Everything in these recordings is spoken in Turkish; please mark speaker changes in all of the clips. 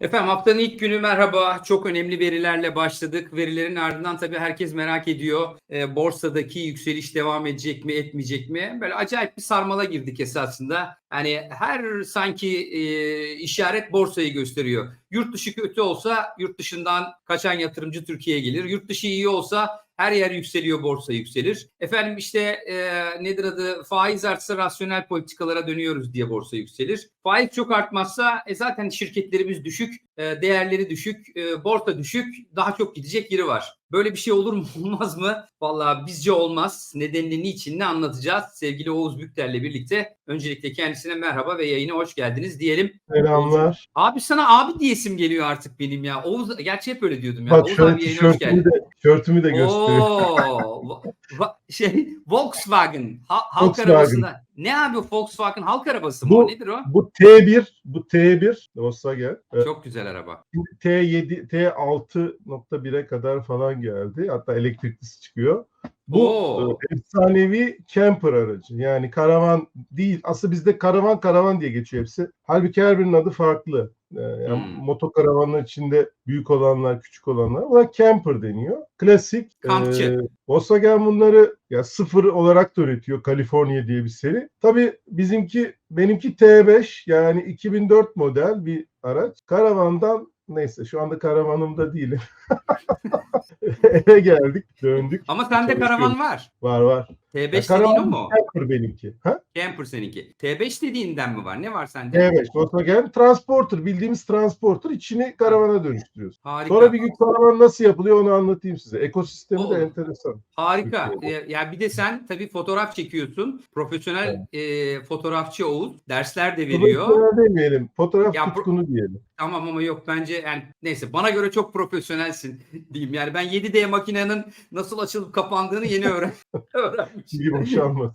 Speaker 1: Efendim haftanın ilk günü merhaba. Çok önemli verilerle başladık. Verilerin ardından tabii herkes merak ediyor. E, borsadaki yükseliş devam edecek mi, etmeyecek mi? Böyle acayip bir sarmala girdik esasında. Yani her sanki e, işaret borsayı gösteriyor. Yurt dışı kötü olsa yurt dışından kaçan yatırımcı Türkiye'ye gelir. Yurt dışı iyi olsa her yer yükseliyor, borsa yükselir. Efendim işte e, nedir adı faiz artsa rasyonel politikalara dönüyoruz diye borsa yükselir. Faiz çok artmazsa e, zaten şirketlerimiz düşük, e, değerleri düşük, e, borsa düşük, daha çok gidecek yeri var. Böyle bir şey olur mu olmaz mı? Vallahi bizce olmaz. Nedenini niçin ne anlatacağız? Sevgili Oğuz Bükter'le birlikte öncelikle kendisine merhaba ve yayına hoş geldiniz diyelim.
Speaker 2: Selamlar.
Speaker 1: Abi sana abi diyesim geliyor artık benim ya. Oğuz gerçi hep öyle diyordum ya.
Speaker 2: Bak
Speaker 1: Oğuz
Speaker 2: şöyle
Speaker 1: abi yayına hoş geldin.
Speaker 2: de, tişörtümü de göstereyim.
Speaker 1: Oo, va- şey Volkswagen ha- halk
Speaker 2: Volkswagen.
Speaker 1: arabasında. Ne abi o Volkswagen halk arabası mı?
Speaker 2: Bu-
Speaker 1: o? Nedir o?
Speaker 2: Bu T1, bu T1 Volkswagen. Ee,
Speaker 1: Çok güzel araba.
Speaker 2: Şimdi T7, T6.1'e kadar falan geldi. Hatta elektriklisi çıkıyor. Bu
Speaker 1: Oo.
Speaker 2: efsanevi camper aracı. Yani karavan değil. Aslında bizde karavan karavan diye geçiyor hepsi. Halbuki her birinin adı farklı. Ee, yani
Speaker 1: Hmm.
Speaker 2: Motokaravanlar içinde büyük olanlar, küçük olanlar. Buna camper deniyor. Klasik.
Speaker 1: Kampçı.
Speaker 2: e, Volkswagen bunları ya sıfır olarak da üretiyor. California diye bir seri. Tabii bizimki benimki T5 yani 2004 model bir araç. Karavandan neyse şu anda karavanımda değilim. Eve geldik, döndük.
Speaker 1: Ama sende karavan var.
Speaker 2: Var var.
Speaker 1: T5
Speaker 2: Ya,
Speaker 1: dediğin o mu?
Speaker 2: camper benimki. Ha?
Speaker 1: Camper seninki. T5 dediğinden mi var? Ne var sende?
Speaker 2: T5 Volkswagen Transporter bildiğimiz Transporter içini karavana dönüştürüyoruz.
Speaker 1: Harika.
Speaker 2: Sonra bir gün karavan nasıl yapılıyor onu anlatayım size. Ekosistemi
Speaker 1: Olur.
Speaker 2: de enteresan.
Speaker 1: Harika. Ee, yani bir de sen tabii fotoğraf çekiyorsun. Profesyonel e, fotoğrafçı Oğuz. Dersler de veriyor.
Speaker 2: Profesyonel demeyelim. Fotoğraf
Speaker 1: Ya,
Speaker 2: tutkunu diyelim.
Speaker 1: Tamam ama yok bence yani neyse bana göre çok profesyonelsin diyeyim. Yani ben 7D makinenin nasıl açılıp kapandığını yeni öğren öğrenmişim.
Speaker 2: Gibi boşalmaz.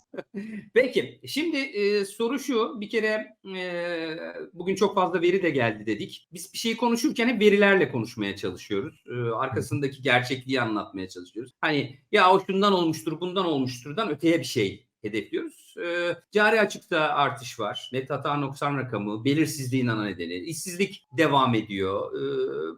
Speaker 1: Peki şimdi e, soru şu bir kere e, bugün çok fazla veri de geldi dedik. Biz bir şeyi konuşurken hep verilerle konuşmaya çalışıyoruz. E, arkasındaki gerçekliği anlatmaya çalışıyoruz. Hani ya o şundan olmuştur bundan olmuşturdan öteye bir şey hedefliyoruz. E, cari açıkta artış var. Net hata noksan rakamı, belirsizliğin ana nedeni, işsizlik devam ediyor. E,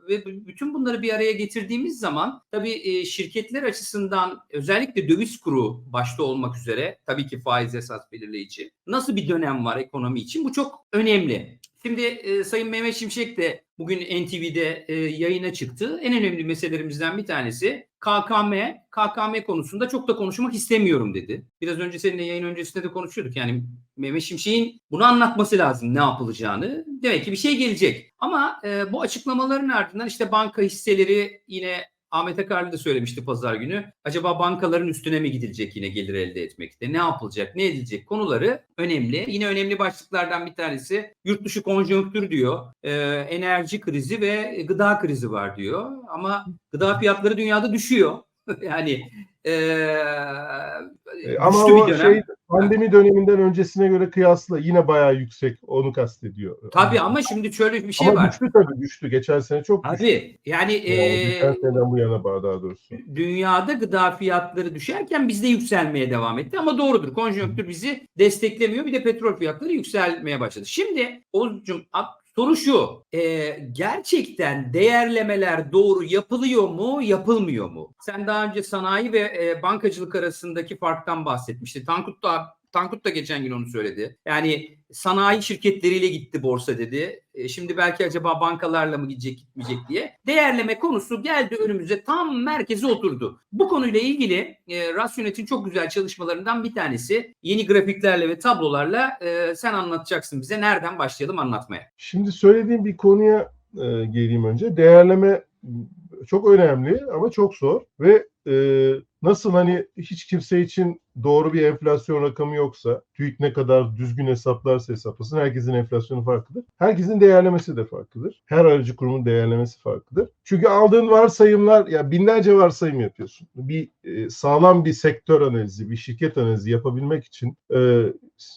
Speaker 1: ve bütün bunları bir araya getirdiğimiz zaman tabii e, şirketler açısından özellikle döviz kuru başta olmak üzere tabii ki faiz esas belirleyici. Nasıl bir dönem var ekonomi için? Bu çok önemli. Şimdi e, Sayın Mehmet Şimşek de bugün NTV'de e, yayına çıktı. En önemli meselelerimizden bir tanesi KKM. KKM konusunda çok da konuşmak istemiyorum dedi. Biraz önce seninle yayın öncesinde de konuşuyorduk. Yani Mehmet Şimşek'in bunu anlatması lazım ne yapılacağını. Demek ki bir şey gelecek. Ama e, bu açıklamaların ardından işte banka hisseleri yine Ahmet Akarlı da söylemişti pazar günü. Acaba bankaların üstüne mi gidilecek yine gelir elde etmekte? Ne yapılacak, ne edilecek konuları önemli. Yine önemli başlıklardan bir tanesi yurt dışı konjonktür diyor. Ee, enerji krizi ve gıda krizi var diyor. Ama gıda fiyatları dünyada düşüyor. yani ee,
Speaker 2: E, Ama
Speaker 1: güçlü
Speaker 2: o
Speaker 1: dönem.
Speaker 2: şey pandemi döneminden öncesine göre kıyasla yine bayağı yüksek. Onu kastediyor.
Speaker 1: Tabii ama şimdi şöyle bir şey
Speaker 2: Ama
Speaker 1: var.
Speaker 2: güçlü tabii güçlü. Geçen sene çok güçlü.
Speaker 1: Tabii yani
Speaker 2: Yani
Speaker 1: ee,
Speaker 2: geçen seneden bu yana daha doğrusu.
Speaker 1: dünyada gıda fiyatları düşerken bizde yükselmeye devam etti ama doğrudur. Konjonktür bizi desteklemiyor. Bir de petrol fiyatları yükselmeye başladı. Şimdi Oğuzcum soru şu. e, gerçekten değerlemeler doğru yapılıyor mu, yapılmıyor mu? Sen daha önce sanayi ve e, bankacılık arasındaki farktan bahsetmiştin. Tankut da Tankut da geçen gün onu söyledi. Yani sanayi şirketleriyle gitti borsa dedi. E, şimdi belki acaba bankalarla mı gidecek gitmeyecek diye. Değerleme konusu geldi önümüze tam merkeze oturdu. Bu konuyla ilgili e, Rasyonet'in çok güzel çalışmalarından bir tanesi. Yeni grafiklerle ve tablolarla e, sen anlatacaksın bize. Nereden başlayalım anlatmaya?
Speaker 2: Şimdi söylediğim bir konuya e, geleyim önce. Değerleme çok önemli ama çok zor ve e, nasıl hani hiç kimse için doğru bir enflasyon rakamı yoksa, TÜİK ne kadar düzgün hesaplarsa hesaplasın herkesin enflasyonu farklıdır. Herkesin değerlemesi de farklıdır. Her aracı kurumun değerlemesi farklıdır. Çünkü aldığın varsayımlar ya binlerce varsayım yapıyorsun. Bir e, sağlam bir sektör analizi, bir şirket analizi yapabilmek için e,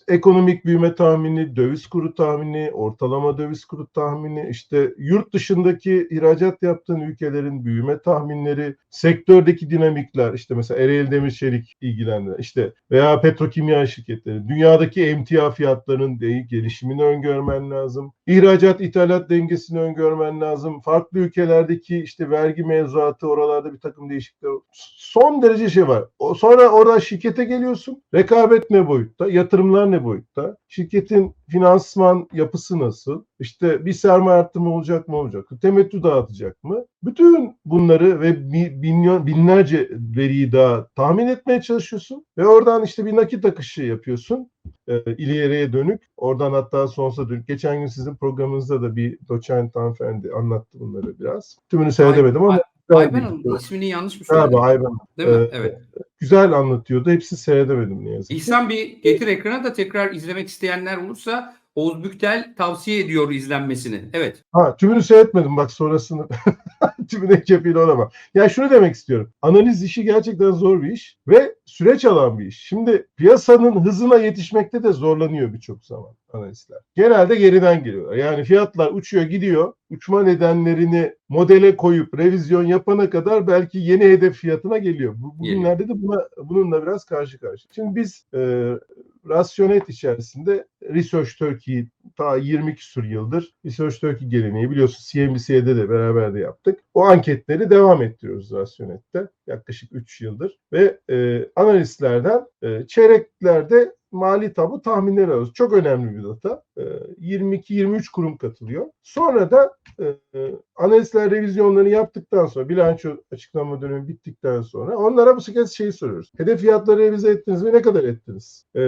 Speaker 2: ekonomik büyüme tahmini, döviz kuru tahmini, ortalama döviz kuru tahmini, işte yurt dışındaki ihracat yaptığın ülkelerin büyüme tahminleri, sektördeki dinamikler, işte mesela Ereğli Demir Çelik ilgilendiren, işte veya petrokimya şirketleri, dünyadaki emtia fiyatlarının gelişimini öngörmen lazım. ihracat ithalat dengesini öngörmen lazım. Farklı ülkelerdeki işte vergi mevzuatı oralarda bir takım değişiklikler. Son derece şey var. Sonra oradan şirkete geliyorsun. Rekabet ne boyutta? Yatırımlar ne boyutta? Şirketin finansman yapısı nasıl? İşte bir sermaye artırımı olacak mı olacak? Temettü dağıtacak mı? Bütün bunları ve bi- milyon, binlerce veriyi daha tahmin etmeye çalışıyorsun ve oradan işte bir nakit akışı yapıyorsun e, ileriye dönük. Oradan hatta sonsuza dönük. Geçen gün sizin programınızda da bir doçent hanımefendi anlattı bunları biraz. Tümünü seyredemedim ama
Speaker 1: Ayben Hanım ismini yanlış mı söyledim?
Speaker 2: Galiba Ayben.
Speaker 1: Değil mi?
Speaker 2: Ee,
Speaker 1: evet.
Speaker 2: Güzel anlatıyordu. Hepsini seyredemedim ne yazık ki.
Speaker 1: İhsan bir getir ekrana da tekrar izlemek isteyenler olursa Oğuz Büktel tavsiye ediyor izlenmesini. Evet.
Speaker 2: Ha, tümünü seyretmedim bak sonrasını. Tümüne kefil olamam. Ya şunu demek istiyorum. Analiz işi gerçekten zor bir iş ve süreç alan bir iş. Şimdi piyasanın hızına yetişmekte de zorlanıyor birçok zaman analistler. Genelde geriden geliyorlar. Yani fiyatlar uçuyor gidiyor. Uçma nedenlerini modele koyup revizyon yapana kadar belki yeni hedef fiyatına geliyor. Bu, bugünlerde de buna, bununla biraz karşı karşı. Şimdi biz e, Rasyonet içerisinde Research Turkey ta 20 küsur yıldır Research Turkey geleneği biliyorsun CNBC'de de beraber de yaptık. O anketleri devam ettiriyoruz Rasyonet'te yaklaşık 3 yıldır ve e, analistlerden e, çeyreklerde mali tablo tahminleri alıyoruz. Çok önemli bir data. E, 22-23 kurum katılıyor. Sonra da e, e, analistler revizyonlarını yaptıktan sonra bilanço açıklama dönemi bittikten sonra onlara bu kez şeyi soruyoruz. Hedef fiyatları revize ettiniz mi? Ne kadar ettiniz? E,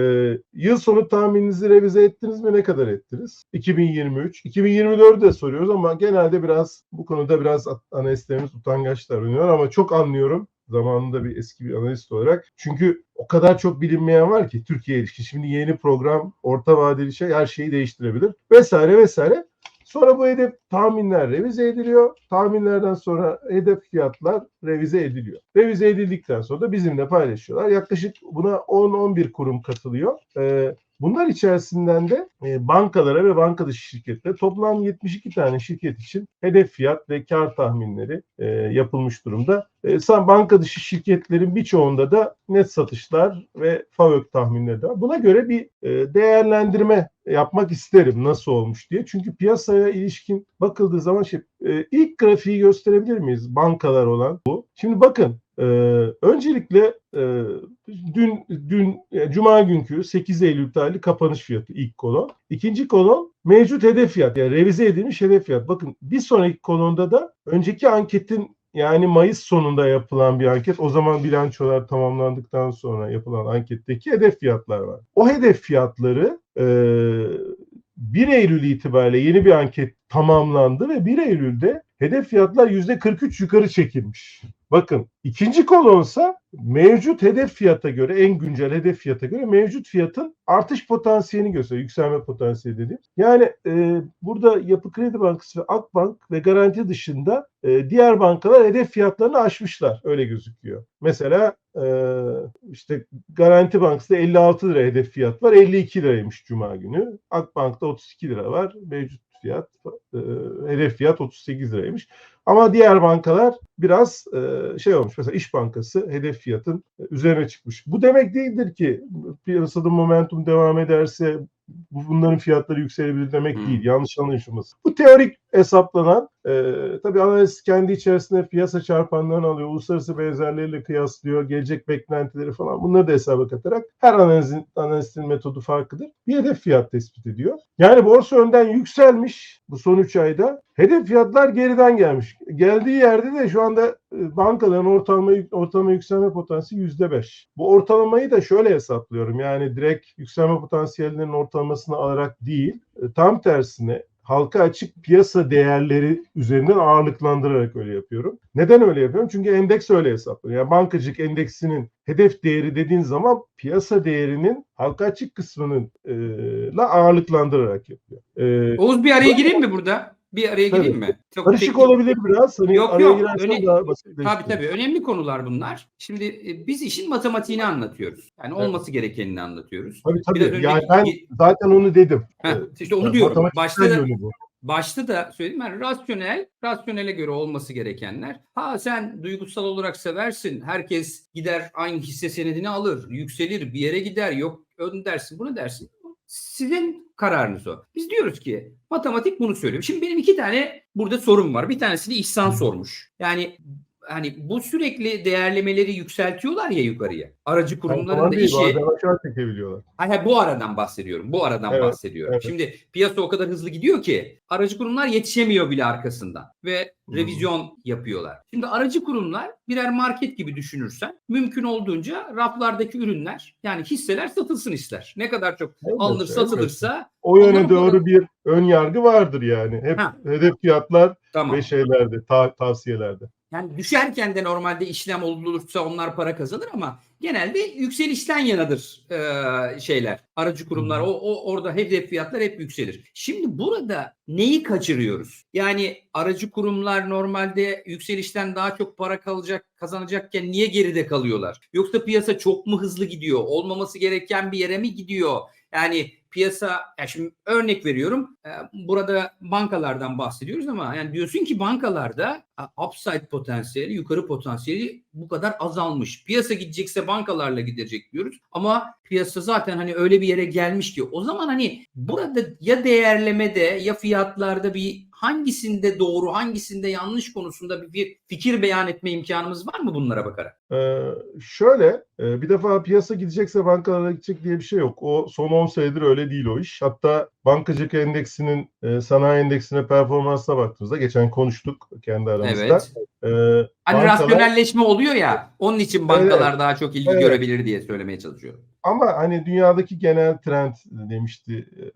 Speaker 2: yıl sonu tahmininizi revize ettiniz mi? Ne kadar ettiniz? 2023. 2024'ü de soruyoruz ama genelde biraz bu konuda biraz analistlerimiz utangaç davranıyor ama çok anlıyorum zamanında bir eski bir analist olarak. Çünkü o kadar çok bilinmeyen var ki Türkiye ilişkin. Şimdi yeni program, orta vadeli şey her şeyi değiştirebilir vesaire vesaire. Sonra bu hedef tahminler revize ediliyor. Tahminlerden sonra hedef fiyatlar revize ediliyor. Revize edildikten sonra da bizimle paylaşıyorlar. Yaklaşık buna 10-11 kurum katılıyor. Ee, Bunlar içerisinden de e, bankalara ve banka dışı şirketlere toplam 72 tane şirket için hedef fiyat ve kar tahminleri e, yapılmış durumda. E, sen banka dışı şirketlerin birçoğunda da net satışlar ve FAVÖK tahminleri de var. Buna göre bir e, değerlendirme yapmak isterim nasıl olmuş diye. Çünkü piyasaya ilişkin bakıldığı zaman şey, e, ilk grafiği gösterebilir miyiz? Bankalar olan bu. Şimdi bakın e, öncelikle e, dün dün e, Cuma günkü 8 Eylül tarihli kapanış fiyatı ilk kolon. İkinci kolon mevcut hedef fiyat yani revize edilmiş hedef fiyat. Bakın bir sonraki kolonda da önceki anketin yani Mayıs sonunda yapılan bir anket. O zaman bilançolar tamamlandıktan sonra yapılan anketteki hedef fiyatlar var. O hedef fiyatları e, 1 Eylül itibariyle yeni bir anket tamamlandı ve 1 Eylül'de hedef fiyatlar %43 yukarı çekilmiş. Bakın ikinci kolonsa mevcut hedef fiyata göre en güncel hedef fiyata göre mevcut fiyatın artış potansiyelini gösteriyor. Yükselme potansiyeli dediğim. Yani e, burada Yapı Kredi Bankası ve Akbank ve Garanti dışında e, diğer bankalar hedef fiyatlarını aşmışlar. Öyle gözüküyor. Mesela e, işte Garanti Bankası'da 56 lira hedef fiyat var. 52 liraymış Cuma günü. Akbank'ta 32 lira var. Mevcut fiyat e, hedef fiyat 38 liraymış. Ama diğer bankalar biraz e, şey olmuş. Mesela İş Bankası hedef fiyatın üzerine çıkmış. Bu demek değildir ki piyasada momentum devam ederse bunların fiyatları yükselebilir demek
Speaker 1: Hmm.
Speaker 2: değil. Yanlış anlaşılmasın. Bu teorik hesaplanan e, tabii analist kendi içerisinde piyasa çarpanlarını alıyor. Uluslararası benzerleriyle kıyaslıyor. Gelecek beklentileri falan. Bunları da hesaba katarak her analizin, analistin metodu farklıdır. Bir hedef fiyat tespit ediyor. Yani borsa önden yükselmiş bu son 3 ayda. Hedef fiyatlar geriden gelmiş. Geldiği yerde de şu anda e, bankaların ortalama, ortalama yükselme potansiyeli %5. Bu ortalamayı da şöyle hesaplıyorum. Yani direkt yükselme potansiyellerinin ortalamasını alarak değil, e, tam tersine halka açık piyasa değerleri üzerinden ağırlıklandırarak öyle yapıyorum. Neden öyle yapıyorum? Çünkü endeks öyle hesaplıyor. Yani bankacılık endeksinin hedef değeri dediğin zaman piyasa değerinin halka açık kısmının e, la ağırlıklandırarak yapıyor. E,
Speaker 1: Oğuz bir araya gireyim mi burada? Bir araya
Speaker 2: Tabii.
Speaker 1: gireyim mi? Çok
Speaker 2: karışık
Speaker 1: teknik-
Speaker 2: olabilir biraz. Hani
Speaker 1: Yok,
Speaker 2: araya
Speaker 1: yok. Öyle-
Speaker 2: daha.
Speaker 1: Tabii tabii önemli konular bunlar. Şimdi e, biz işin matematiğini anlatıyoruz. Yani
Speaker 2: Evet.
Speaker 1: olması gerekenini anlatıyoruz.
Speaker 2: Tabii
Speaker 1: Biraz
Speaker 2: tabii.
Speaker 1: önce-
Speaker 2: Yani ben zaten onu dedim.
Speaker 1: Heh, işte onu
Speaker 2: yani
Speaker 1: diyorum. Başta da, başta da söyledim ben rasyonel, rasyonele göre olması gerekenler. Ha sen duygusal olarak seversin. Herkes gider aynı hisse senedini alır, yükselir, bir yere gider. Yok ön dersin, bunu dersin. Sizin kararınız o. Biz diyoruz ki matematik bunu söylüyor. Şimdi benim iki tane burada sorum var. Bir tanesini İhsan sormuş. Yani hani bu sürekli değerlemeleri yükseltiyorlar ya yukarıya. Aracı kurumların da işi
Speaker 2: bazen aşağı çekebiliyorlar.
Speaker 1: Hayır, bu aradan bahsediyorum. Bu aradan
Speaker 2: Evet,
Speaker 1: bahsediyorum.
Speaker 2: evet.
Speaker 1: Şimdi piyasa o kadar hızlı gidiyor ki aracı kurumlar yetişemiyor bile arkasından ve
Speaker 2: Hmm.
Speaker 1: revizyon yapıyorlar. Şimdi aracı kurumlar birer market gibi düşünürsen mümkün olduğunca raflardaki ürünler yani hisseler satılsın ister. Ne kadar çok
Speaker 2: Elbette,
Speaker 1: alınır
Speaker 2: elbette.
Speaker 1: satılırsa
Speaker 2: O yöne doğru
Speaker 1: burada-
Speaker 2: bir ön yargı vardır yani. Hep
Speaker 1: Ha.
Speaker 2: hedef fiyatlar
Speaker 1: tamam.
Speaker 2: ve şeylerde, ta- tavsiyelerde.
Speaker 1: Yani düşerken de normalde işlem olursa onlar para kazanır ama genelde yükselişten yanadır e, şeyler. Aracı kurumlar o, o orada hedef fiyatlar hep yükselir. Şimdi burada neyi kaçırıyoruz? Yani aracı kurumlar normalde yükselişten daha çok para kalacak kazanacakken niye geride kalıyorlar? Yoksa piyasa çok mu hızlı gidiyor? Olmaması gereken bir yere mi gidiyor? Yani piyasa ya şimdi örnek veriyorum. e, Burada bankalardan bahsediyoruz ama yani diyorsun ki bankalarda upside potansiyeli, yukarı potansiyeli bu kadar azalmış. Piyasa gidecekse bankalarla gidecek diyoruz. Ama piyasa zaten hani öyle bir yere gelmiş ki o zaman hani burada ya değerlemede ya fiyatlarda bir hangisinde doğru, hangisinde yanlış konusunda bir, fikir beyan etme imkanımız var mı bunlara bakarak?
Speaker 2: Ee, şöyle e, bir defa piyasa gidecekse bankalara gidecek diye bir şey yok. O son 10 senedir öyle değil o iş. Hatta bankacılık endeksinin e, sanayi endeksine performansına baktığımızda geçen konuştuk kendi aramızda.
Speaker 1: Evet.
Speaker 2: Ee,
Speaker 1: Hani
Speaker 2: bankalar-
Speaker 1: rasyonelleşme oluyor ya onun için bankalar
Speaker 2: Evet.
Speaker 1: daha çok ilgi
Speaker 2: Evet.
Speaker 1: görebilir diye söylemeye çalışıyorum.
Speaker 2: Ama hani dünyadaki genel trend demişti e, e,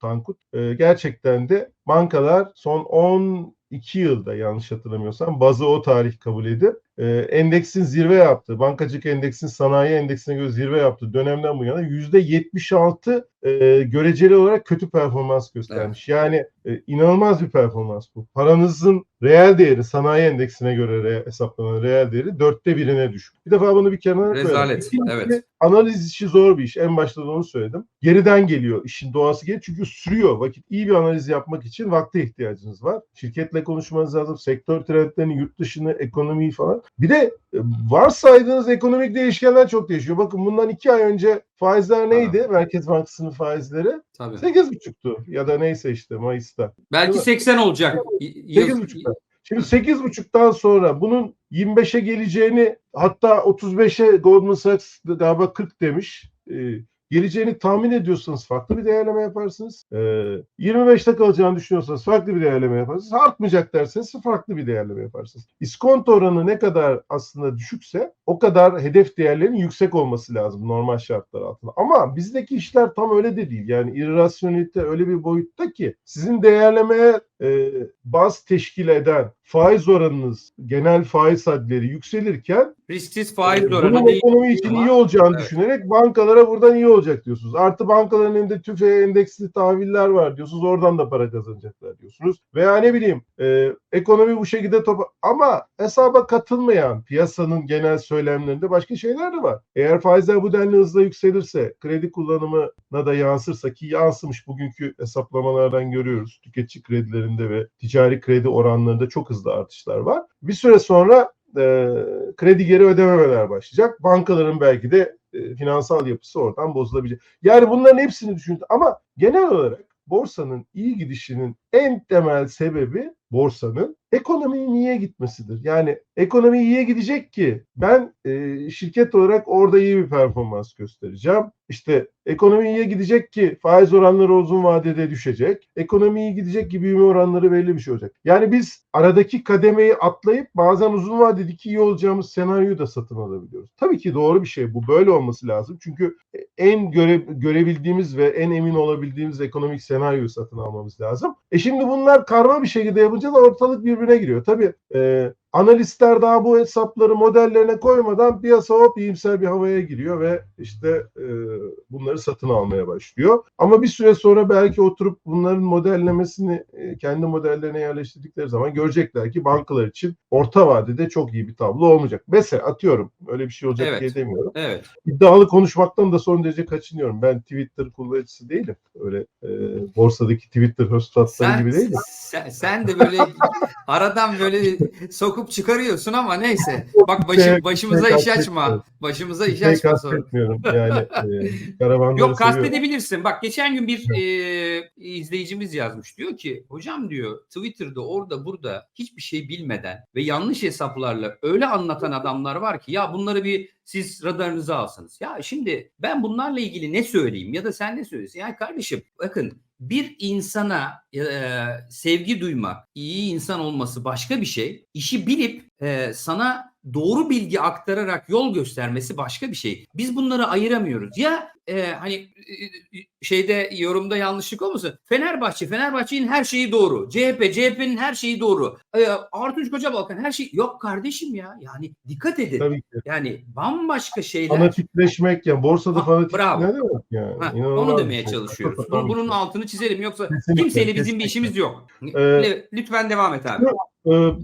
Speaker 2: Tankut. E, gerçekten de bankalar son 12 yılda yanlış hatırlamıyorsam bazı o tarih kabul edip e, endeksin zirve yaptığı, bankacılık endeksin sanayi endeksine göre zirve yaptığı dönemden bu yana %76 e, göreceli olarak kötü performans göstermiş. Yani e, inanılmaz bir performans bu. Paranızın reel değeri sanayi endeksine göre re- hesaplanan reel değeri dörtte birine düşmüş. Bir defa bunu bir kenara koyalım.
Speaker 1: Rezalet, evet.
Speaker 2: Analiz işi zor bir iş. En başta da onu söyledim. Geriden geliyor. İşin doğası geliyor. Çünkü sürüyor. Vakit iyi bir analiz yapmak için vakte ihtiyacınız var. Şirketle konuşmanız lazım. Sektör trendlerini, yurt dışını, ekonomiyi falan. Bir de e, varsaydığınız ekonomik değişkenler çok değişiyor. Bakın bundan iki ay önce faizler neydi? Merkez Bankası'nın faizleri
Speaker 1: Tabii.
Speaker 2: 8,5'tu. Ya da neyse işte Mayıs'ta.
Speaker 1: Belki
Speaker 2: Değil mi?
Speaker 1: 80 olacak. Y- yıl-
Speaker 2: 8,5'tan. Şimdi 8,5'tan sonra bunun 25'e geleceğini hatta 35'e Goldman Sachs galiba 40 demiş. Geleceğini tahmin ediyorsanız farklı bir değerleme yaparsınız. Ee, 25'te kalacağını düşünüyorsanız farklı bir değerleme yaparsınız. Artmayacak derseniz farklı bir değerleme yaparsınız. İskonto oranı ne kadar aslında düşükse o kadar hedef değerlerinin yüksek olması lazım normal şartlar altında. Ama bizdeki işler tam öyle de değil. Yani irrasyonelite öyle bir boyutta ki sizin değerlemeye e, baz teşkil eden faiz oranınız, genel faiz hadleri yükselirken
Speaker 1: Risksiz faiz
Speaker 2: e,
Speaker 1: oranı
Speaker 2: bunun
Speaker 1: değil.
Speaker 2: ekonomi için iyi olacağını
Speaker 1: Evet.
Speaker 2: düşünerek bankalara buradan iyi olacak diyorsunuz. Artı bankaların elinde tüfe endeksli tahviller var diyorsunuz. Oradan da para kazanacaklar diyorsunuz. Veya ne bileyim e, ekonomi bu şekilde topa ama hesaba katılmayan piyasanın genel söylemlerinde başka şeyler de var. Eğer faizler bu denli hızla yükselirse kredi kullanımına da yansırsa ki yansımış bugünkü hesaplamalardan görüyoruz. Tüketici kredilerinde ve ticari kredi oranlarında çok hızlı artışlar var. Bir süre sonra e, kredi geri ödememeler başlayacak. Bankaların belki de e, finansal yapısı oradan bozulabilecek. Yani bunların hepsini düşünün ama genel olarak borsanın iyi gidişinin en temel sebebi borsanın ekonominin iyiye gitmesidir. Yani ekonomi iyiye gidecek ki ben e, şirket olarak orada iyi bir performans göstereceğim. İşte ekonomi iyiye gidecek ki faiz oranları uzun vadede düşecek. Ekonomi iyi gidecek ki büyüme oranları belli bir şey olacak. Yani biz aradaki kademeyi atlayıp bazen uzun vadedeki iyi olacağımız senaryoyu da satın alabiliyoruz. Tabii ki doğru bir şey bu. Böyle olması lazım. Çünkü en göre, görebildiğimiz ve en emin olabildiğimiz ekonomik senaryoyu satın almamız lazım. E şimdi bunlar karma bir şekilde yapınca da ortalık birbirine giriyor. Tabii e, analistler daha bu hesapları modellerine koymadan piyasa hop iyimser bir havaya giriyor ve işte e, bunları satın almaya başlıyor. Ama bir süre sonra belki oturup bunların modellemesini e, kendi modellerine yerleştirdikleri zaman görecekler ki bankalar için orta vadede çok iyi bir tablo olmayacak. Mesela atıyorum öyle bir şey olacak
Speaker 1: Evet.
Speaker 2: diye demiyorum.
Speaker 1: Evet.
Speaker 2: İddialı konuşmaktan da son derece kaçınıyorum. Ben Twitter kullanıcısı değilim. Öyle e, borsadaki Twitter hostatları gibi değilim.
Speaker 1: sen, sen de böyle aradan böyle sokup yapıp çıkarıyorsun ama neyse. Bak
Speaker 2: Şey-
Speaker 1: başı, başımıza
Speaker 2: şey
Speaker 1: iş açma.
Speaker 2: kastetmiyorum.
Speaker 1: Başımıza iş
Speaker 2: Şey
Speaker 1: açma sonra.
Speaker 2: kastetmiyorum. Yani e,
Speaker 1: Yok kastedebilirsin. Bak geçen gün bir e, izleyicimiz yazmış. Diyor ki hocam diyor Twitter'da orada burada hiçbir şey bilmeden ve yanlış hesaplarla öyle anlatan adamlar var ki ya bunları bir siz radarınıza alsanız. Ya şimdi ben bunlarla ilgili ne söyleyeyim ya da sen ne söylüyorsun? Ya kardeşim bakın bir insana e, sevgi duymak, iyi insan olması başka bir şey. İşi bilip e, sana doğru bilgi aktararak yol göstermesi başka bir şey. Biz bunları ayıramıyoruz. Ya e, hani e, şeyde yorumda yanlışlık olmasın. Fenerbahçe, Fenerbahçe'nin her şeyi doğru. CHP, CHP'nin her şeyi doğru. E, Artunç Kocabalkan her şey yok kardeşim ya. Yani dikkat edin.
Speaker 2: Tabii ki.
Speaker 1: Yani bambaşka şeyler.
Speaker 2: Fanatikleşmek ya borsada
Speaker 1: Ha,
Speaker 2: fanatik
Speaker 1: bravo.
Speaker 2: ne demek yani?
Speaker 1: Ha, onu demeye
Speaker 2: şey.
Speaker 1: çalışıyoruz. Bunun, altını çizelim yoksa
Speaker 2: Kesinlikle,
Speaker 1: kimseyle bizim
Speaker 2: kesinlikle.
Speaker 1: bir işimiz yok.
Speaker 2: Ee,
Speaker 1: Lütfen devam et abi.
Speaker 2: Ee,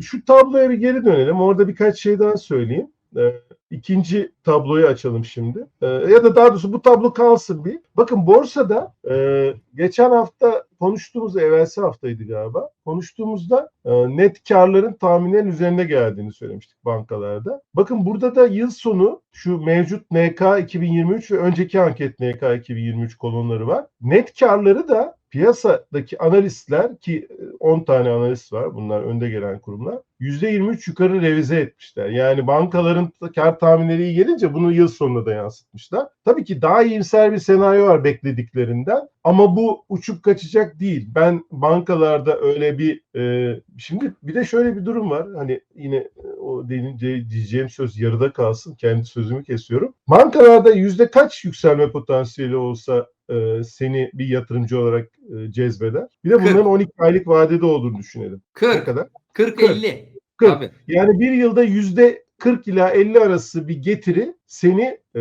Speaker 2: şu tabloya bir geri dönelim. Orada birkaç şey daha söyleyeyim. Ee, ikinci tabloyu açalım şimdi. Ee, ya da daha doğrusu bu tablo kalsın bir. Bakın borsada e, geçen hafta konuştuğumuz, evvelsi haftaydı galiba. Konuştuğumuzda e, net karların tahminlerin üzerinde geldiğini söylemiştik bankalarda. Bakın burada da yıl sonu şu mevcut NK 2023 ve önceki anket NK 2023 kolonları var. Net karları da piyasadaki analistler ki e, 10 tane analist var bunlar önde gelen kurumlar %23 yukarı revize etmişler. Yani bankaların kar tahminleri iyi gelince bunu yıl sonuna da yansıtmışlar. Tabii ki daha iyimser bir senaryo var beklediklerinden ama bu uçup kaçacak değil. Ben bankalarda öyle bir e, şimdi bir de şöyle bir durum var. Hani yine e, o denince diyeceğim söz yarıda kalsın. Kendi sözümü kesiyorum. Bankalarda yüzde kaç yükselme potansiyeli olsa e, seni bir yatırımcı olarak e, cezbeder. Bir de bunların 12 aylık vadede olduğunu düşünelim.
Speaker 1: 40. Ne
Speaker 2: kadar?
Speaker 1: 40-50.
Speaker 2: 40.
Speaker 1: Tabii.
Speaker 2: Yani bir yılda yüzde 40 ila 50 arası bir getiri seni e,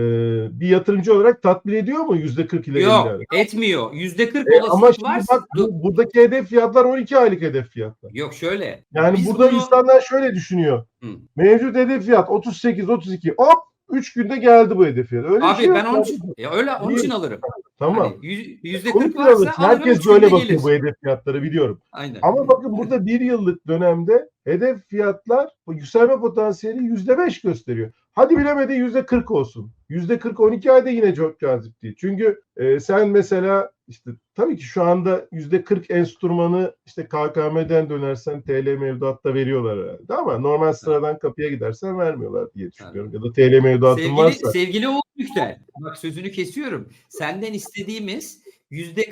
Speaker 2: bir yatırımcı olarak tatmin ediyor mu yüzde 40 ila
Speaker 1: Yok, 50
Speaker 2: arası?
Speaker 1: Yok, etmiyor. Yüzde 40
Speaker 2: e, ama şimdi
Speaker 1: varsa...
Speaker 2: bak bu, buradaki hedef fiyatlar 12 aylık hedef fiyatlar.
Speaker 1: Yok şöyle.
Speaker 2: Yani
Speaker 1: Biz
Speaker 2: burada
Speaker 1: bunu...
Speaker 2: insanlar şöyle düşünüyor.
Speaker 1: Hı.
Speaker 2: Mevcut hedef fiyat 38-32 hop 3 günde geldi bu hedef fiyat. Öyle
Speaker 1: Abi
Speaker 2: şey
Speaker 1: ben onun için, ya öyle onun için alırım.
Speaker 2: Tamam.
Speaker 1: Hani yüz- yüzde
Speaker 2: Komik
Speaker 1: 40
Speaker 2: bir
Speaker 1: varsa alırım.
Speaker 2: Herkes böyle bakıyor
Speaker 1: gelir.
Speaker 2: bu hedef fiyatlara biliyorum.
Speaker 1: Aynen.
Speaker 2: Ama bakın burada bir yıllık dönemde hedef fiyatlar bu yükselme potansiyeli yüzde beş gösteriyor. Hadi bilemedi yüzde kırk olsun. Yüzde kırk 12 ayda yine çok cazip değil. Çünkü e, sen mesela işte tabii ki şu anda yüzde kırk enstrümanı işte KKM'den dönersen TL mevduatta veriyorlar herhalde ama normal sıradan kapıya gidersen vermiyorlar diye düşünüyorum. Ya da TL mevduatın
Speaker 1: Sevgili,
Speaker 2: varsa.
Speaker 1: sevgili Oğuz Yüksel, bak sözünü kesiyorum. Senden istediğimiz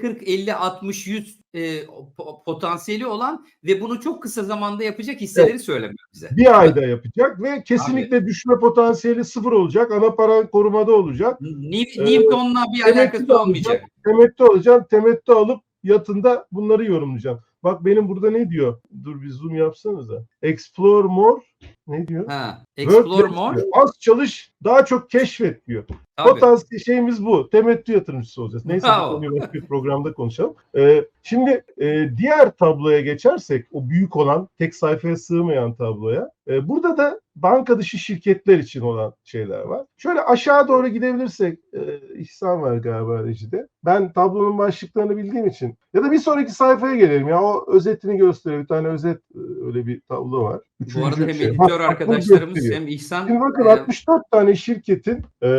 Speaker 1: 40, 50, 60, 100 e, po- potansiyeli olan ve bunu çok kısa zamanda yapacak hisseleri söylemiyor bize.
Speaker 2: Bir ayda yapacak ve kesinlikle düşme potansiyeli sıfır olacak. Ana paran korumada olacak. Ee,
Speaker 1: Newton'la bir
Speaker 2: temettü de
Speaker 1: alakası olmayacak.
Speaker 2: temettü alacaksın. Temettü alıp yatında bunları yorumlayacaksın. Bak benim burada ne diyor? Dur bir zoom yapsanıza. Explore more. Ne diyor?
Speaker 1: Ha, explore more.
Speaker 2: diyor. Az çalış, daha çok keşfet diyor.
Speaker 1: Tabii.
Speaker 2: Potansiyel şeyimiz bu. Temettü yatırımcısı olacağız. Neyse konuyu başka bir programda konuşalım. Ee, şimdi e, diğer tabloya geçersek o büyük olan tek sayfaya sığmayan tabloya. e, burada da banka dışı şirketler için olan şeyler var. Şöyle aşağı doğru gidebilirsek e, İhsan var galiba rejide. Ben tablonun başlıklarını bildiğim için ya da bir sonraki sayfaya gelelim ya o özetini gösteriyor. Bir tane özet e, öyle bir tablo var.
Speaker 1: Bu arada hem
Speaker 2: şey.
Speaker 1: editör
Speaker 2: Bak,
Speaker 1: arkadaşlarımız hem İhsan
Speaker 2: Şimdi bakın
Speaker 1: e,
Speaker 2: 64 tane şirketin e,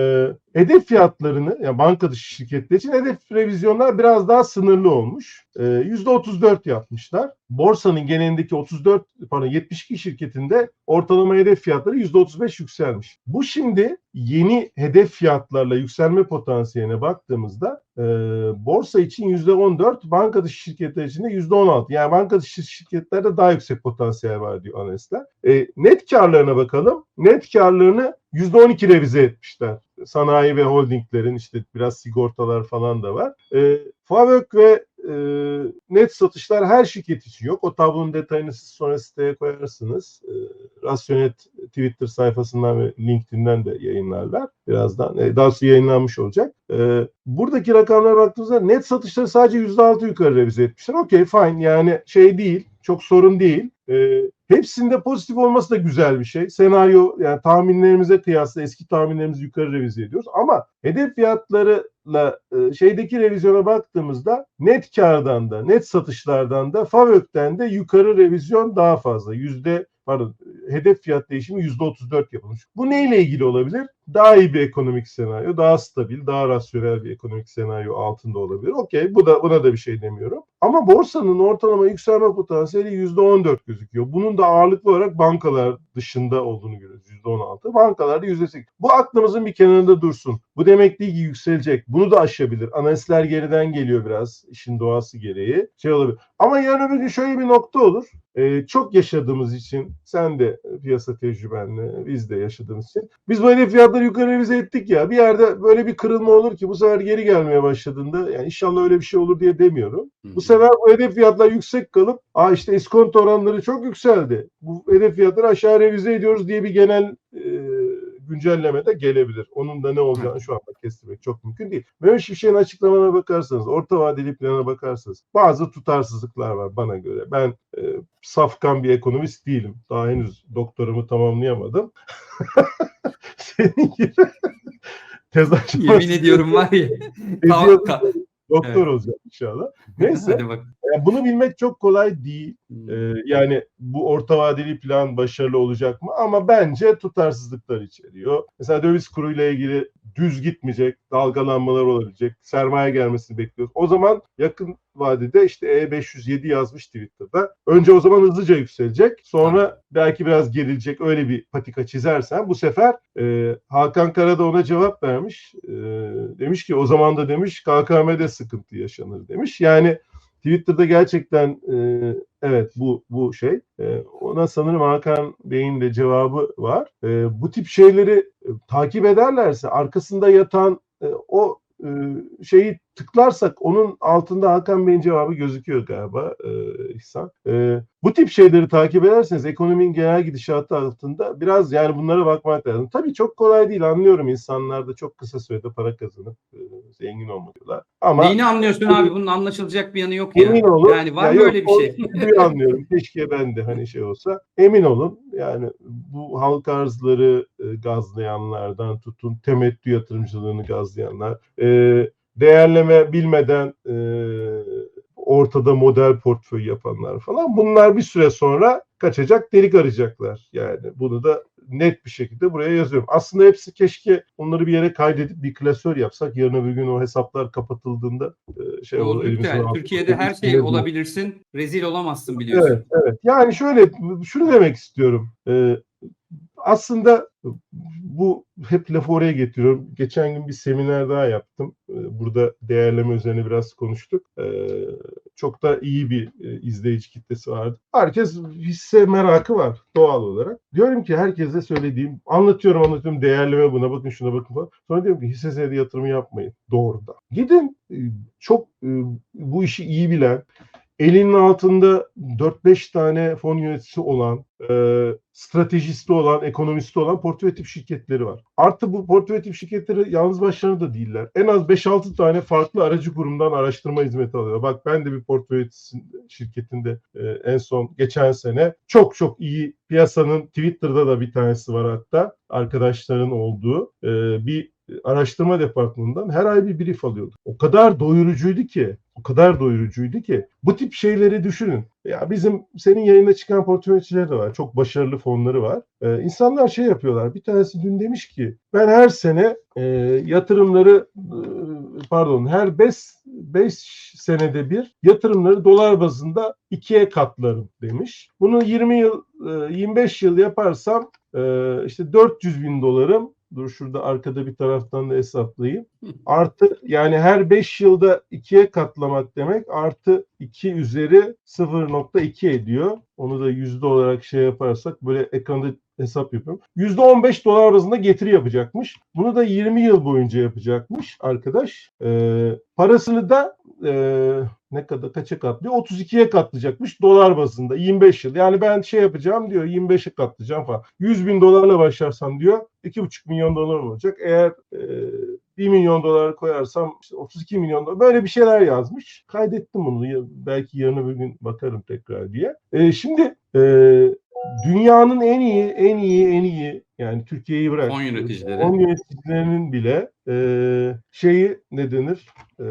Speaker 2: hedef fiyatlarını yani banka dışı şirketler için hedef revizyonlar biraz daha sınırlı olmuş. E, %34 yapmışlar. Borsanın genelindeki 34 pardon 72 şirketinde ortalama hedef fiyatları %35 yükselmiş. Bu şimdi yeni hedef fiyatlarla yükselme potansiyeline baktığımızda e, borsa için %14, banka dışı şirketler için de %16. Yani banka dışı şirketlerde daha yüksek potansiyel var diyor analistler. E, net karlarına bakalım. Net karlarını %12 revize etmişler. Sanayi ve holdinglerin işte biraz sigortalar falan da var. E, FAVÖK ve e, net satışlar her şirket için yok. O tablonun detayını siz sonra siteye koyarsınız. E, Rasyonet Twitter sayfasından ve LinkedIn'den de yayınlarlar. Birazdan e, daha sonra yayınlanmış olacak. E, buradaki rakamlara baktığımızda net satışları sadece %6 yukarı revize etmişler. Okey fine yani şey değil çok sorun değil. E, hepsinde pozitif olması da güzel bir şey. Senaryo yani tahminlerimize kıyasla eski tahminlerimizi yukarı revize ediyoruz. Ama hedef fiyatlarıyla e, şeydeki revizyona baktığımızda net kardan da net satışlardan da FAVÖK'ten de yukarı revizyon daha fazla. Yüzde pardon hedef fiyat değişimi %34 yapılmış. Bu neyle ilgili olabilir? Daha iyi bir ekonomik senaryo, daha stabil, daha rasyonel bir ekonomik senaryo altında olabilir. Okey bu da buna da bir şey demiyorum. Ama borsanın ortalama yükselme potansiyeli %14 gözüküyor. Bunun da ağırlıklı olarak bankalar dışında olduğunu görüyoruz. %16. Bankalarda %8. Bu aklımızın bir kenarında dursun. Bu demek değil ki yükselecek. Bunu da aşabilir. Analistler geriden geliyor biraz. işin doğası gereği. Şey olabilir. Ama yarın öbür gün şöyle bir nokta olur. Ee, çok yaşadığımız için sen de piyasa tecrübenle biz de yaşadığımız için biz böyle fiyatları yukarı revize ettik ya bir yerde böyle bir kırılma olur ki bu sefer geri gelmeye başladığında yani inşallah öyle bir şey olur diye demiyorum. Bu sefer bu hedef fiyatlar yüksek kalıp aa işte iskonto oranları çok yükseldi. Bu hedef fiyatları aşağı revize ediyoruz diye bir genel e, güncelleme de gelebilir. Onun da ne olacağını şu anda kestirmek çok mümkün değil. Mehmet Şimşek'in açıklamalarına bakarsanız, orta vadeli plana bakarsanız bazı tutarsızlıklar var bana göre. Ben e, safkan bir ekonomist değilim. Daha henüz doktorumu tamamlayamadım. Senin gibi tez
Speaker 1: Yemin ediyorum var ya.
Speaker 2: Doktor
Speaker 1: Evet.
Speaker 2: olacağım inşallah. Neyse.
Speaker 1: Hadi bak.
Speaker 2: Yani bunu bilmek çok kolay değil. Ee, yani bu orta vadeli plan başarılı olacak mı? Ama bence tutarsızlıklar içeriyor. Mesela döviz kuruyla ilgili düz gitmeyecek, dalgalanmalar olabilecek, sermaye gelmesini bekliyoruz. O zaman yakın vadede işte E507 yazmış Twitter'da. Önce o zaman hızlıca yükselecek. Sonra belki biraz gerilecek. Öyle bir patika çizersen bu sefer e, Hakan Kara da ona cevap vermiş. E, demiş ki o zaman da demiş KKM'de sıkıntı yaşanır demiş. Yani Twitter'da gerçekten e, evet bu bu şey. E, ona sanırım Hakan Bey'in de cevabı var. E, bu tip şeyleri e, takip ederlerse arkasında yatan e, o e, şeyi tıklarsak onun altında Hakan Bey'in cevabı gözüküyor galiba e, İhsan. E, bu tip şeyleri takip ederseniz ekonominin genel gidişatı altında biraz yani bunlara bakmak lazım. Tabii çok kolay değil anlıyorum insanlar da çok kısa sürede para kazanıp e, zengin olmuyorlar. Ama
Speaker 1: Neyini anlıyorsun abi? Bunun anlaşılacak bir yanı yok ya.
Speaker 2: Emin olun.
Speaker 1: Yani var
Speaker 2: Ya
Speaker 1: mı
Speaker 2: yok,
Speaker 1: bir şey?
Speaker 2: anlıyorum. Keşke ben de hani şey olsa. Emin olun yani bu halk arzları e, gazlayanlardan tutun temettü yatırımcılığını gazlayanlar e, değerleme bilmeden e, ortada model portföy yapanlar falan bunlar bir süre sonra kaçacak delik arayacaklar. Yani bunu da net bir şekilde buraya yazıyorum. Aslında hepsi keşke onları bir yere kaydedip bir klasör yapsak. Yarın öbür gün o hesaplar kapatıldığında e, şey olur.
Speaker 1: Türkiye'de her şey olabilirsin. Rezil olamazsın biliyorsun.
Speaker 2: Evet, evet. Yani şöyle şunu demek istiyorum. Ee, aslında bu hep lafı oraya getiriyorum. Geçen gün bir seminer daha yaptım. Ee, Burada değerleme üzerine biraz konuştuk. Ee, çok da iyi bir e, izleyici kitlesi vardı. Herkes hisse merakı var doğal olarak. Diyorum ki herkese söylediğim, anlatıyorum anlatıyorum değerleme buna bakın şuna bakın falan. Sonra diyorum ki hisse senedi yatırımı yapmayın doğrudan. Gidin e, çok e, bu işi iyi bilen, elinin altında 4-5 tane fon yöneticisi olan, e, stratejisti olan, ekonomisti olan portföy tip şirketleri var. Artı bu portföy tip şirketleri yalnız başlarına da değiller. En az 5-6 tane farklı aracı kurumdan araştırma hizmeti alıyorlar. Bak ben de bir portföy şirketinde e, en son geçen sene çok çok iyi piyasanın Twitter'da da bir tanesi var hatta arkadaşların olduğu e, bir araştırma departmanından her ay bir brief alıyorduk. O kadar doyurucuydu ki, o kadar doyurucuydu ki bu tip şeyleri düşünün. Ya bizim senin yayına çıkan portföyciler de var. Çok başarılı fonları var. Ee, insanlar şey yapıyorlar. Bir tanesi dün demiş ki ben her sene e, yatırımları e, pardon her 5 5 senede bir yatırımları dolar bazında ikiye katlarım demiş. Bunu 20 yıl e, 25 yıl yaparsam e, işte 400 bin dolarım Dur şurada arkada bir taraftan da hesaplayayım. Artı yani her 5 yılda ikiye katlamak demek artı 2 üzeri 0.2 ediyor. Onu da yüzde olarak şey yaparsak böyle ekranda hesap yapıyorum. Yüzde 15 dolar bazında getiri yapacakmış. Bunu da 20 yıl boyunca yapacakmış arkadaş. Ee, parasını da e, ne kadar kaça katlıyor? 32'ye katlayacakmış dolar bazında 25 yıl. Yani ben şey yapacağım diyor 25'e katlayacağım falan. 100 bin dolarla başlarsam diyor 2,5 milyon dolar olacak. Eğer e, 1 milyon dolar koyarsam işte 32 milyon dolar böyle bir şeyler yazmış. Kaydettim bunu. Belki yarın öbür gün bakarım tekrar diye. E, şimdi e, dünyanın en iyi, en iyi, en iyi yani Türkiye'yi bırak.
Speaker 1: Fon yöneticileri.
Speaker 2: Fon yöneticilerinin bile e, şeyi ne denir? E,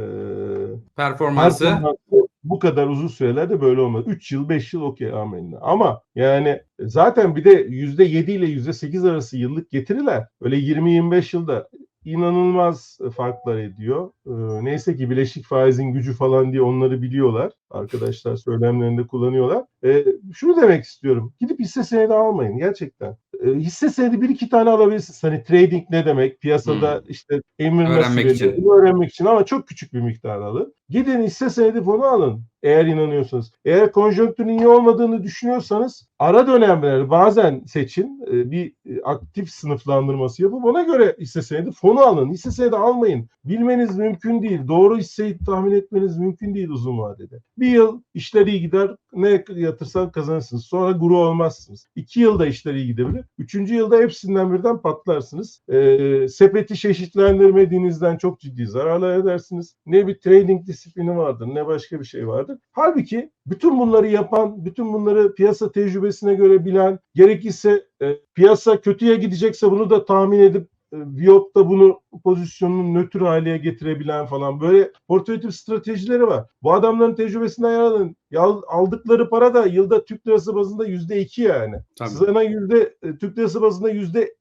Speaker 1: Performansı.
Speaker 2: performansı bu kadar uzun sürelerde böyle olmaz. 3 yıl 5 yıl okey amenna. Ama yani zaten bir de %7 ile %8 arası yıllık getiriler öyle 20-25 yılda inanılmaz farklar ediyor. Ee, neyse ki bileşik faizin gücü falan diye onları biliyorlar. Arkadaşlar söylemlerinde kullanıyorlar. Ee, şunu demek istiyorum. Gidip hisse senedi almayın gerçekten. Ee, hisse senedi bir iki tane alabilirsiniz. Hani trading ne demek? Piyasada işte emir nasıl
Speaker 1: Öğrenmek
Speaker 2: verilir?
Speaker 1: için.
Speaker 2: Bunu öğrenmek için ama çok küçük bir miktar alın. Gidin hisse senedi fonu alın eğer inanıyorsanız. Eğer konjonktürün iyi olmadığını düşünüyorsanız ara dönemler bazen seçin. Ee, Bir e, aktif sınıflandırması yapıp ona göre hisse senedi fonu alın. Hisse senedi almayın. Bilmeniz mümkün değil. Doğru hisseyi tahmin etmeniz mümkün değil uzun vadede. Bir yıl işler iyi gider. Ne yatırsan kazanırsınız. Sonra guru olmazsınız. İki yılda işler iyi gidebilir. Üçüncü yılda hepsinden birden patlarsınız. Ee, sepeti çeşitlendirmediğinizden çok ciddi zararlar edersiniz. Ne bir trading disiplini vardır ne başka bir şey vardır. Halbuki bütün bunları yapan, bütün bunları piyasa tecrübesine göre bilen, gerekirse e, piyasa kötüye gidecekse bunu da tahmin edip e, Viyop'ta bunu pozisyonunu nötr hale getirebilen falan böyle portföy tip stratejileri var. Bu adamların tecrübesinden yararlanın. Ya aldıkları para da yılda Türk lirası bazında yüzde iki yani.
Speaker 1: Tabii.
Speaker 2: Sana yüzde e, Türk lirası bazında yüzde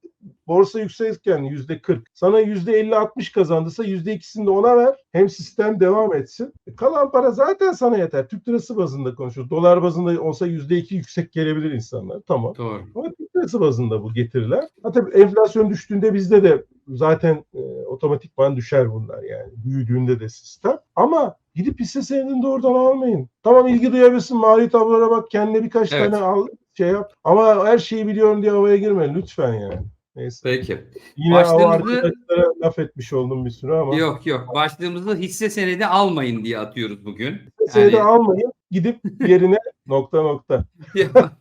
Speaker 2: borsa yükselirken yüzde 40. Sana yüzde 50-60 kazandıysa yüzde ikisini de ona ver. Hem sistem devam etsin. E, Kalan para zaten sana yeter. Türk lirası bazında konuşuyoruz. Dolar bazında olsa yüzde iki yüksek gelebilir insanlar. Tamam.
Speaker 1: Doğru.
Speaker 2: Ama Türk lirası bazında bu getiriler. Ha tabii enflasyon düştüğünde bizde de zaten e, otomatikman düşer bunlar yani. Büyüdüğünde de sistem. Ama gidip hisse senedini de oradan almayın. Tamam ilgi duyabilirsin. Mali tablolara bak. Kendine birkaç
Speaker 1: Evet.
Speaker 2: tane al şey yap. Ama her şeyi biliyorum diye havaya girme lütfen yani. Neyse.
Speaker 1: Peki.
Speaker 2: Yine
Speaker 1: Başlığımızı-
Speaker 2: arkadaşlara laf etmiş oldum bir süre ama.
Speaker 1: Yok yok. Başlığımızı hisse senedi almayın diye atıyoruz bugün. Yani-
Speaker 2: almayın. Gidip yerine nokta nokta.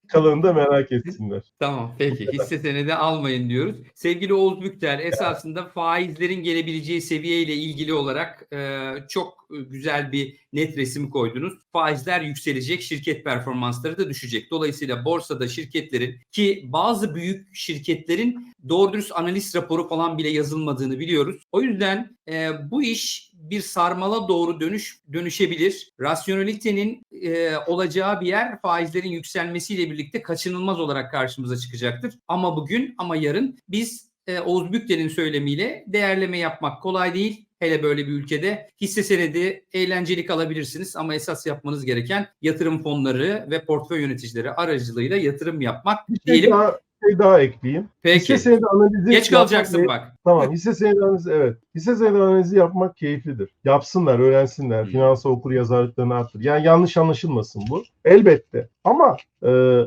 Speaker 2: Kalanını da merak etsinler.
Speaker 1: Tamam peki hisse senedi almayın diyoruz. Sevgili Oğuz Büktel esasında faizlerin gelebileceği seviyeyle ilgili olarak e, çok güzel bir net resim koydunuz. Faizler yükselecek, şirket performansları da düşecek. Dolayısıyla borsada şirketlerin ki bazı büyük şirketlerin doğru dürüst analiz raporu falan bile yazılmadığını biliyoruz. O yüzden e, bu iş bir sarmala doğru dönüş dönüşebilir. Rasyonelitenin e, olacağı bir yer faizlerin yükselmesiyle birlikte kaçınılmaz olarak karşımıza çıkacaktır. Ama bugün ama yarın biz e, Oğuz Büktel'in söylemiyle değerleme yapmak kolay değil. Hele böyle bir ülkede hisse senedi eğlencelik alabilirsiniz ama esas yapmanız gereken yatırım fonları ve portföy yöneticileri aracılığıyla yatırım yapmak
Speaker 2: şey
Speaker 1: diyelim.
Speaker 2: daha, şey daha ekleyeyim.
Speaker 1: Peki.
Speaker 2: Hisse senedi analizi
Speaker 1: Geç kalacaksın
Speaker 2: yapmak-
Speaker 1: bak.
Speaker 2: Tamam hisse senedi analizi evet. Hisse senedi analizi yapmak keyiflidir. Yapsınlar, öğrensinler.
Speaker 1: Hmm.
Speaker 2: Finansal okur yazarlıklarını arttır. Yani yanlış anlaşılmasın bu. Elbette. Ama e,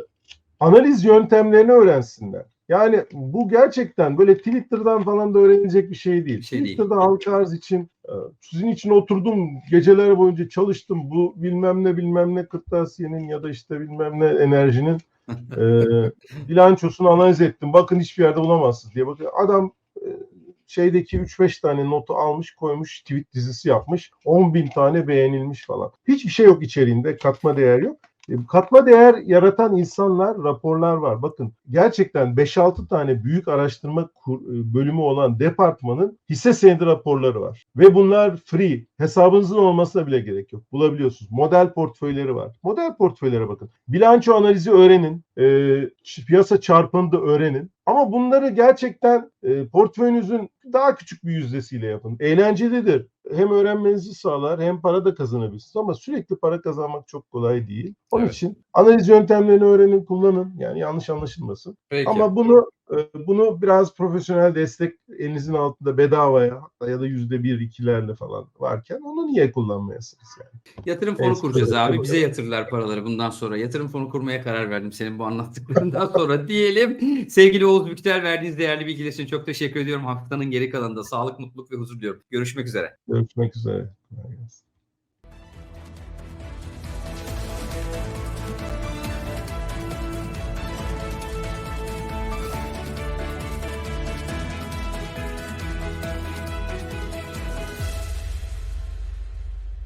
Speaker 2: analiz yöntemlerini öğrensinler. Yani bu gerçekten böyle Twitter'dan falan da öğrenilecek bir şey değil.
Speaker 1: Bir şey değil.
Speaker 2: Twitter'da halka arz için e, sizin için oturdum geceler boyunca çalıştım. Bu bilmem ne bilmem ne kırtasiyenin ya da işte bilmem ne enerjinin e, bilançosunu analiz ettim. Bakın hiçbir yerde bulamazsınız diye. Bakın adam e, şeydeki 3-5 tane notu almış koymuş tweet dizisi yapmış. 10 bin tane beğenilmiş falan. Hiçbir şey yok içeriğinde. Katma değer yok. E, Katma değer yaratan insanlar, raporlar var. Bakın gerçekten 5-6 tane büyük araştırma e, bölümü olan departmanın hisse senedi raporları var. Ve bunlar free. Hesabınızın olmasına bile gerek yok. Bulabiliyorsunuz. Model portföyleri var. Model portföylere bakın. Bilanço analizi öğrenin. E, piyasa çarpanını da öğrenin. Ama bunları gerçekten e, portföyünüzün daha küçük bir yüzdesiyle yapın. Eğlencelidir. Hem öğrenmenizi sağlar hem para da kazanabilirsiniz ama sürekli para kazanmak çok kolay değil. Onun
Speaker 1: Evet.
Speaker 2: için analiz yöntemlerini öğrenin, kullanın. Yani yanlış anlaşılmasın.
Speaker 1: Peki.
Speaker 2: Ama bunu bunu biraz profesyonel destek elinizin altında bedavaya hatta ya da yüzde bir ikilerle falan varken onu niye kullanmayasınız yani?
Speaker 1: Yatırım fonu
Speaker 2: Evet,
Speaker 1: kuracağız abi.
Speaker 2: evet.
Speaker 1: Bize yatırırlar paraları bundan sonra. Yatırım fonu kurmaya karar verdim senin bu anlattıklarından sonra diyelim. Sevgili Oğuz Büktel verdiğiniz değerli bilgiler için çok teşekkür ediyorum. Haftanın geri kalanında sağlık, mutluluk ve huzur diliyorum. Görüşmek üzere.
Speaker 2: Görüşmek üzere. Kolay gelsin.